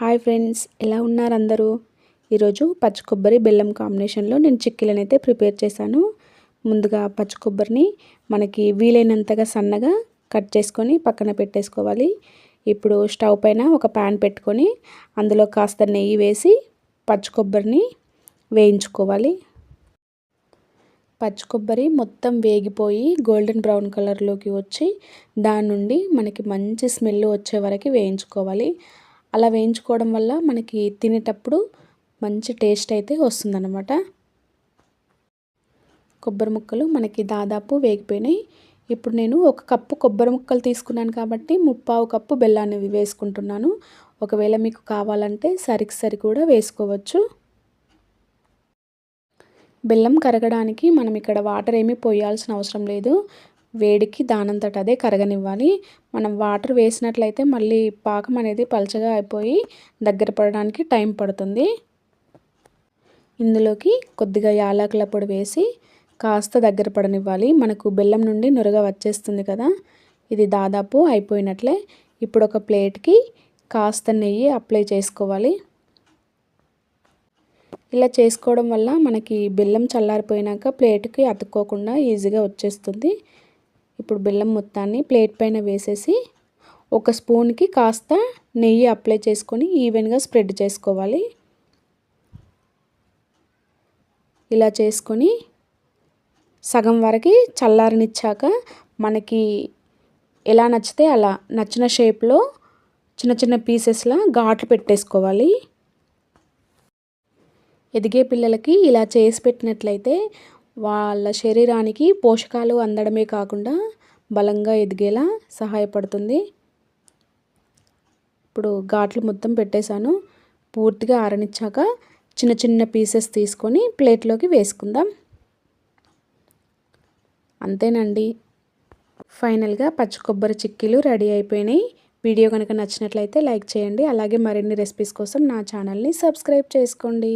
Hi friends ఎలా ఉన్నారు అందరూ? ఈరోజు పచ్చి కొబ్బరి బెల్లం కాంబినేషన్లో నేను చిక్కీలను అయితే ప్రిపేర్ చేశాను. ముందుగా పచ్చి కొబ్బరిని మనకి వీలైనంతగా సన్నగా కట్ చేసుకొని పక్కన పెట్టేసుకోవాలి. ఇప్పుడు స్టవ్ పైన ఒక ప్యాన్ పెట్టుకొని అందులో కాస్త నెయ్యి వేసి పచ్చి కొబ్బరిని వేయించుకోవాలి. పచ్చి కొబ్బరి మొత్తం వేగిపోయి గోల్డెన్ బ్రౌన్ కలర్లోకి వచ్చి దాని నుండి మనకి మంచి స్మెల్ వచ్చే వరకు వేయించుకోవాలి. అలా వేయించుకోవడం వల్ల మనకి తినేటప్పుడు మంచి టేస్ట్ అయితే వస్తుందన్నమాట. కొబ్బరి ముక్కలు మనకి దాదాపు వేగిపోయినాయి. ఇప్పుడు నేను ఒక కప్పు కొబ్బరి ముక్కలు తీసుకున్నాను కాబట్టి ముప్పావు కప్పు బెల్లాన్ని వేసుకుంటున్నాను. ఒకవేళ మీకు కావాలంటే సరికి సరి కూడా వేసుకోవచ్చు. బెల్లం కరగడానికి మనం ఇక్కడ వాటర్ ఏమీ పోయాల్సిన అవసరం లేదు. వేడికి దానంతట అదే కరగనివ్వాలి. మనం వాటర్ వేసినట్లయితే మళ్ళీ పాకం అనేది పలచగా అయిపోయి దగ్గర పడడానికి టైం పడుతుంది. ఇందులోకి కొద్దిగా యాలకుల పొడి వేసి కాస్త దగ్గర పడనివ్వాలి. మనకు బెల్లం నుండి నురగ వచ్చేస్తుంది కదా. ఇది దాదాపు అయిపోయినట్లే. ఇప్పుడు ఒక ప్లేట్కి కాస్త నెయ్యి అప్లై చేసుకోవాలి. ఇలా చేసుకోవడం వల్ల మనకి బెల్లం చల్లారిపోయినాక ప్లేట్కి అతుక్కోకుండా ఈజీగా వచ్చేస్తుంది. ఇప్పుడు బెల్లం మొత్తాన్ని ప్లేట్ పైన వేసేసి ఒక స్పూన్కి కాస్త నెయ్యి అప్లై చేసుకొని ఈవెన్గా స్ప్రెడ్ చేసుకోవాలి. ఇలా చేసుకొని సగం వరకు చల్లారనిచ్చాక మనకి ఎలా నచ్చితే అలా నచ్చిన షేప్లో చిన్న చిన్న పీసెస్లా ఘాట్లు పెట్టేసుకోవాలి. ఎదిగే పిల్లలకి ఇలా చేసి పెట్టినట్లయితే వాళ్ళ శరీరానికి పోషకాలు అందడమే కాకుండా బలంగా ఎదిగేలా సహాయపడుతుంది. ఇప్పుడు ఘాట్లు మొత్తం పెట్టేశాను. పూర్తిగా ఆరనిచ్చాక చిన్న చిన్న పీసెస్ తీసుకొని ప్లేట్లోకి వేసుకుందాం. అంతేనండి. ఫైనల్గా పచ్చి కొబ్బరి చిక్కీలు రెడీ అయిపోయినాయి. వీడియో కనుక నచ్చినట్లయితే లైక్ చేయండి. అలాగే మరిన్ని రెసిపీస్ కోసం నా ఛానల్ని సబ్స్క్రైబ్ చేసుకోండి.